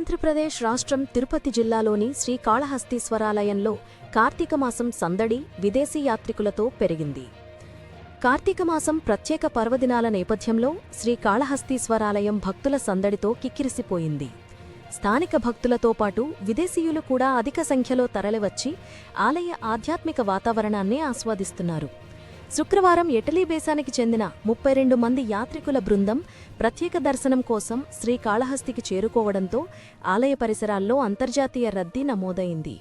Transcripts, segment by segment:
ఆంధ్రప్రదేశ్ రాష్ట్రం తిరుపతి జిల్లాలోని శ్రీకాళహస్తీశ్వరాలయంలో కార్తీక మాసం సందడి విదేశీ యాత్రికులతో పెరిగింది. కార్తీక మాసం ప్రత్యేక పర్వదినాల నేపథ్యంలో శ్రీకాళహస్తీశ్వరాలయం భక్తుల సందడితో కిక్కిరిసిపోయింది. స్థానిక భక్తులతో పాటు విదేశీయులు కూడా అధిక సంఖ్యలో తరలివచ్చి ఆలయ ఆధ్యాత్మిక వాతావరణాన్ని ఆస్వాదిస్తున్నారు. శుక్రవారం ఇటలీ దేశానికి చెందిన ముప్పై రెండు మంది యాత్రికుల బృందం ప్రత్యేక దర్శనం కోసం శ్రీకాళహస్తికి చేరుకోవడంతో ఆలయ పరిసరాల్లో అంతర్జాతీయ రద్దీ నమోదైంది.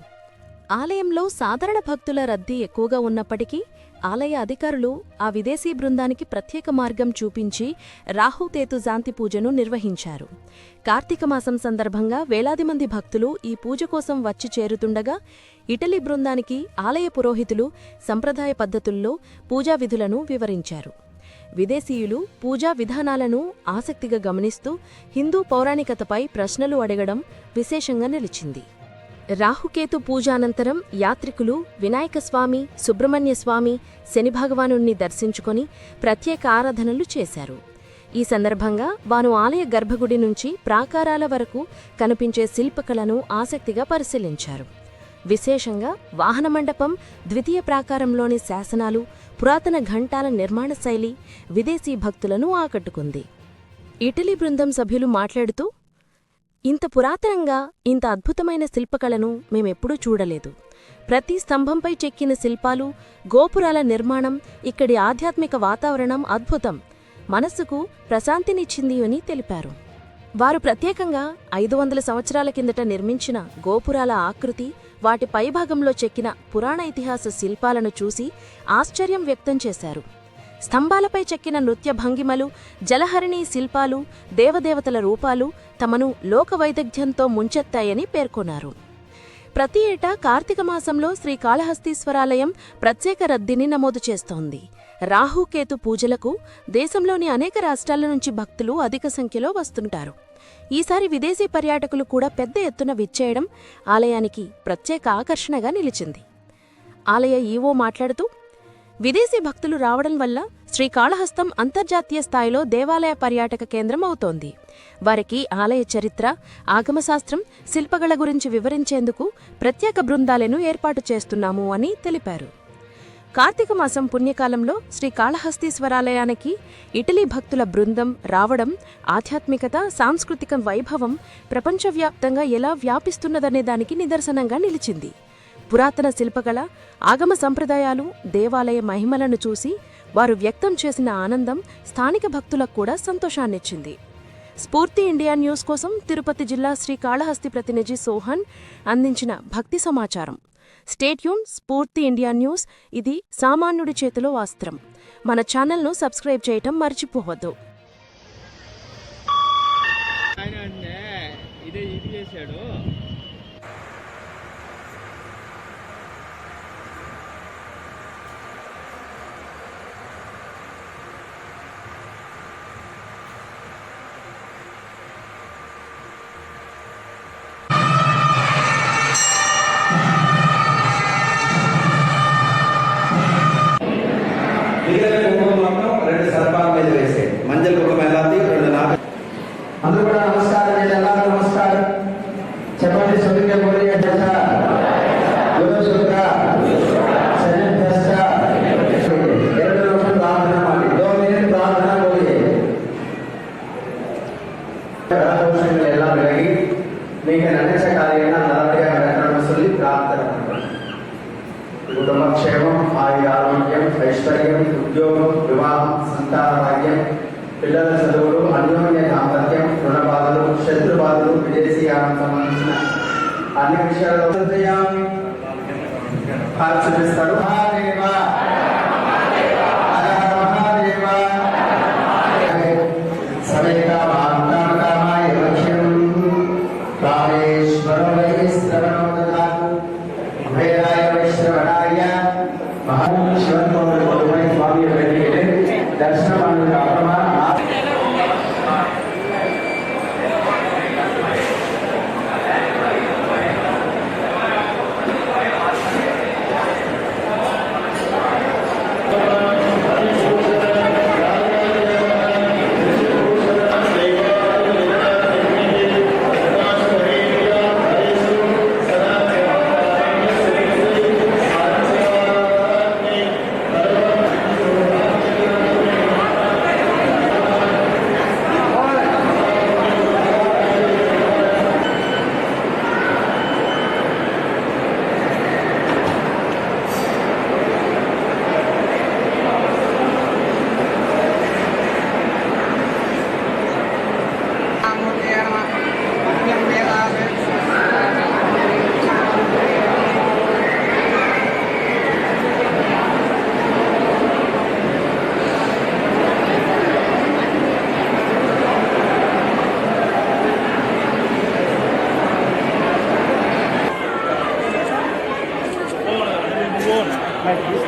ఆలయంలో సాధారణ భక్తుల రద్దీ ఎక్కువగా ఉన్నప్పటికీ ఆలయ అధికారులు ఆ విదేశీ బృందానికి ప్రత్యేక మార్గం చూపించి రాహుతేతు శాంతి పూజను నిర్వహించారు. కార్తీక మాసం సందర్భంగా వేలాది మంది భక్తులు ఈ పూజ కోసం వచ్చి చేరుతుండగా ఇటలీ బృందానికి ఆలయ పురోహితులు సంప్రదాయ పద్ధతుల్లో పూజా విధులను వివరించారు. విదేశీయులు పూజా విధానాలను ఆసక్తిగా గమనిస్తూ హిందూ పౌరాణికతపై ప్రశ్నలు అడగడం విశేషంగా నిలిచింది. రాహుకేతు పూజానంతరం యాత్రికులు వినాయకస్వామి సుబ్రహ్మణ్యస్వామి శనిభగవానుణ్ణి దర్శించుకొని ప్రత్యేక ఆరాధనలు చేశారు. ఈ సందర్భంగా వారు ఆలయ గర్భగుడి నుంచి ప్రాకారాల వరకు కనిపించే శిల్పకళను ఆసక్తిగా పరిశీలించారు. విశేషంగా వాహన మండపం ద్వితీయ ప్రాకారంలోని శాసనాలు పురాతన ఘంటాల నిర్మాణ శైలి విదేశీ భక్తులను ఆకట్టుకుంది. ఇటలీ బృందం సభ్యులు మాట్లాడుతూ ఇంత పురాతనంగా ఇంత అద్భుతమైన శిల్పకళను మేమెప్పుడూ చూడలేదు. ప్రతి స్తంభంపై చెక్కిన శిల్పాలు గోపురాల నిర్మాణం ఇక్కడి ఆధ్యాత్మిక వాతావరణం అద్భుతం. మనస్సుకు ప్రశాంతినిచ్చింది అని తెలిపారు. వారు ప్రత్యేకంగా ఐదు వందల సంవత్సరాల కిందట నిర్మించిన గోపురాల ఆకృతి వాటి పైభాగంలో చెక్కిన పురాణ ఇతిహాస శిల్పాలను చూసి ఆశ్చర్యం వ్యక్తం చేశారు. స్తంభాలపై చెక్కిన నృత్య భంగిమలు జలహరిణీ శిల్పాలు దేవదేవతల రూపాలు తమను లోకవైదగ్ధ్యంతో ముంచెత్తాయని పేర్కొన్నారు. ప్రతి ఏటా కార్తీక మాసంలో శ్రీకాళహస్తీశ్వరాలయం ప్రత్యేక రద్దీని నమోదు చేస్తోంది. రాహుకేతు పూజలకు దేశంలోని అనేక రాష్ట్రాల నుంచి భక్తులు అధిక సంఖ్యలో వస్తుంటారు. ఈసారి విదేశీ పర్యాటకులు కూడా పెద్ద ఎత్తున విచ్చేయడం ఆలయానికి ప్రత్యేక ఆకర్షణగా నిలిచింది. ఆలయ ఈవో మాట్లాడుతూ విదేశీ భక్తులు రావడం వల్ల శ్రీకాళహస్తం అంతర్జాతీయ స్థాయిలో దేవాలయ పర్యాటక కేంద్రం అవుతోంది. వారికి ఆలయ చరిత్ర ఆగమశాస్త్రం శిల్పగళ గురించి వివరించేందుకు ప్రత్యేక బృందాలను ఏర్పాటు చేస్తున్నాము అని తెలిపారు. కార్తీక మాసం పుణ్యకాలంలో శ్రీకాళహస్తీశ్వరాలయానికి ఇటలీ భక్తుల బృందం రావడం ఆధ్యాత్మికత సాంస్కృతిక వైభవం ప్రపంచవ్యాప్తంగా ఎలా వ్యాపిస్తున్నదనే దానికి నిదర్శనంగా నిలిచింది. పురాతన శిల్పకళ ఆగమ సంప్రదాయాలు దేవాలయ మహిమలను చూసి వారు వ్యక్తం చేసిన ఆనందం స్థానిక భక్తులకు కూడా సంతోషాన్నిచ్చింది. స్ఫూర్తి ఇండియా న్యూస్ కోసం తిరుపతి జిల్లా శ్రీకాళహస్తి ప్రతినిధి సోహన్ అందించిన భక్తి సమాచారం. స్టేట్యూన్ స్ఫూర్తి ఇండియా న్యూస్ ఇది సామాన్యుడి చేతిలో వాస్త్రం మన ఛానల్ను సబ్స్క్రైబ్ చేయటం మర్చిపోవద్దు. ಕಾಲೇಜ್ ರೇಸೆ ಮಂಜಲ್ ಕುಟುಂಬ ಎಲ್ಲಾತಿ ಅಂದ್ರೂ ಕೂಡ ನಮಸ್ಕಾರ ಎಲ್ಲರಿಗೂ ನಮಸ್ಕಾರ ಚಪಾತಿ ಸುದ್ದಿಗೆ ಬೋರಿಗೆ ಕೆಲಸ ಯೋಗ ನಿಮಗೆ ನಡೆಸ ಕಾರ್ಯನ ನಲತೆಯ ಕಾರ್ಯಕ್ರಮ ಸಲ್ಲಿ ಪ್ರಾರ್ಥನೆ ಕುಟುಂಬ ಕ್ಷೇಮ ಆಯು ಆರೋಗ್ಯ ಐಶ್ವರ್ಯ ಉದ್ಯೋಗ పిల్లల చదువులు అన్యోన్య దాంపత్యం రుణ బాధలు శత్రు బాధలు విదేశీ సంబంధించిన అన్ని విషయాల్లో చూపిస్తాడు. Rameshwara వేదాయ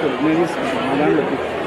los medios lo